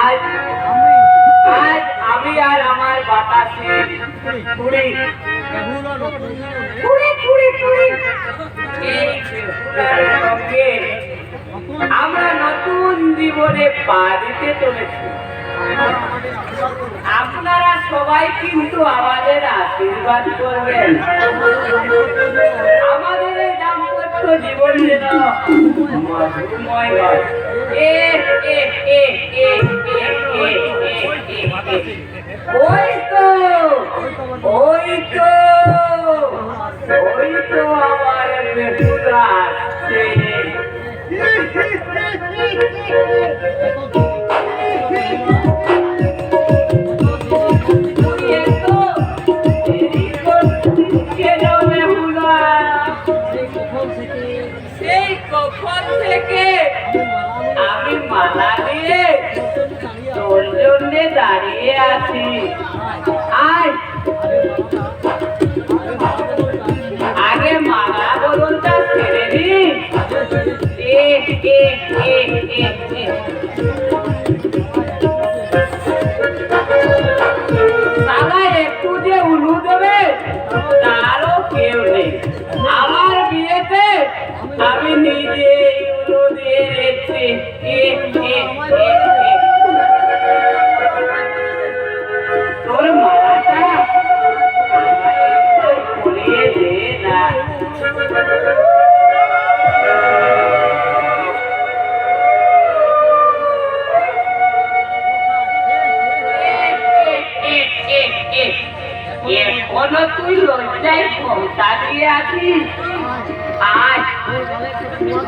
আজ আজ আমি আর আমার বাতাসে কুড়ি কুড়ি কুড়ি কুড়ি আমরা নতুন জীবনে পা দিতে চলেছি। আপনারা সবাই কিন্তু আমাদের আশীর্বাদ করবেন। জীবন যেন মধুময় হয় এ এ এ এ এ এ ওই তো ওই তো ওই তো আমার সেই থেকে আমি মালা দিয়ে তোর জন্যে দাঁড়িয়ে আছি।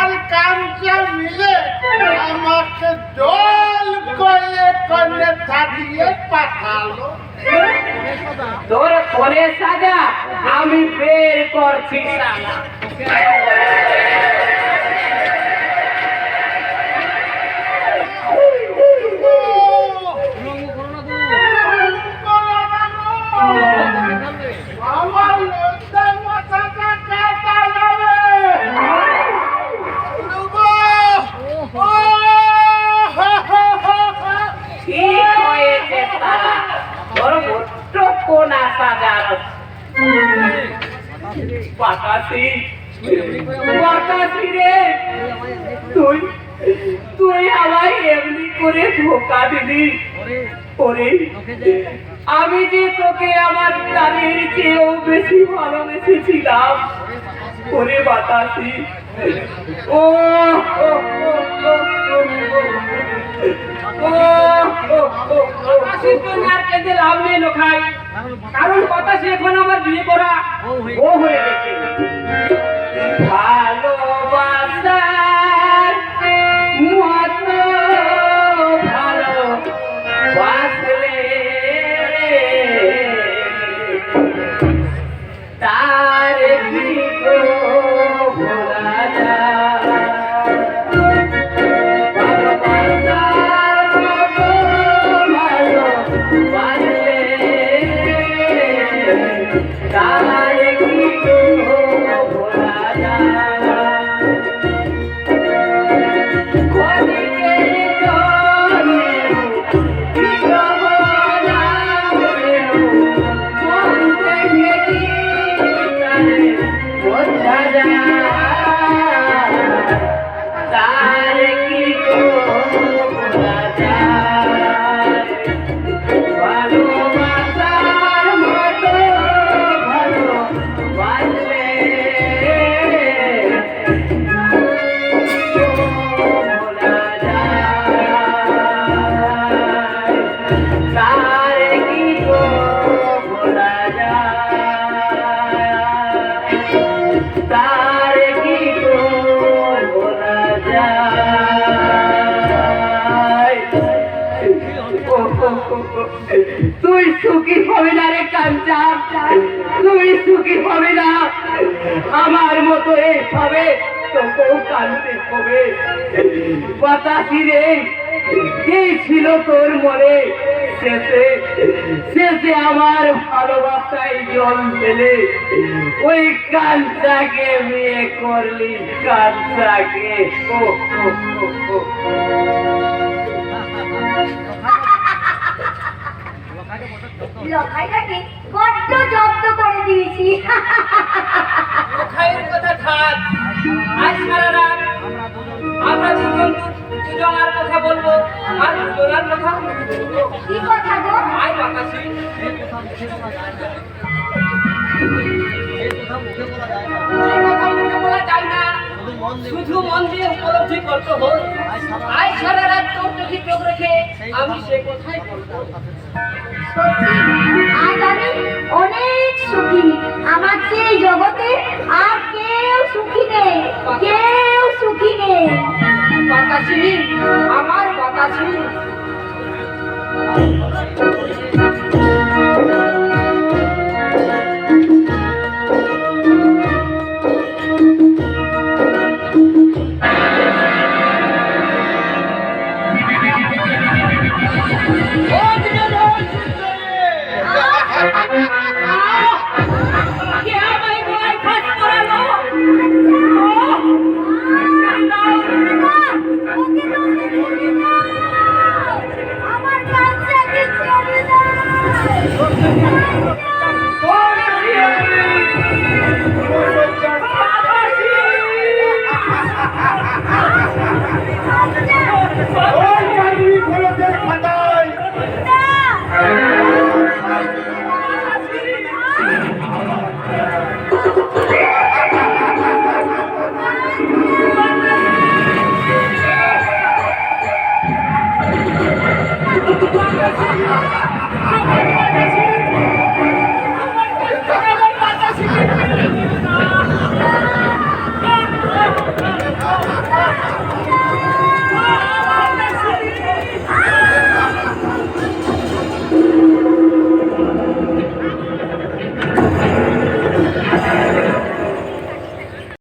আর কাঞ্চা মিলে আমাকে জল করে করে থাটিয়ে পাঠালো। তোর ফোনে সাজা, আমি বের করছি শালা আছি তুই তুই আমায় এমনি করে ধোকা দিলি ওরে আমি যে তোকে আমার প্রাণের চেয়েও বেশি ভালোবেসেছিলাম ওরে বাতাসি ও কারণ বাতাসি এখন আমার বিয়ে করা ও হয়ে গেছে Ah! তুই সুখী হবে না রে কাঞ্চা। তুই সুখী হবে না। আমার মতো এইভাবে তোকেও কানতে হবে। বাতাসি রে এই ছিল তোর মনে। শেষে শেষে আমার ভালোবাসায় জল ফেলে। ওই কাঞ্চাকে বিয়ে করলি কাঞ্চাকে। ও ও, ও, ও। লখাইটাকে বড্ড জব্দ করে দিয়েছি। খায়ের কথা থাক। আজ সারা রাত আমরা দুজন দুজনার কথা বলব আর দুজনার কথা। কি কথা গো? আয় বাতাসি। যে কথা মুখে বলা যায় না। শুধু মন দিয়ে উপলব্ধি করতে হয় আজ সারা রাত তোর চোখে চোখ রেখে আমি সে কথাই বলব সত্যি আজ আমি অনেক সুখী। আমার এই জগতে আর কেউ সুখী নেই কেউ সুখী নেই। বাতাসি আমার বাতাসি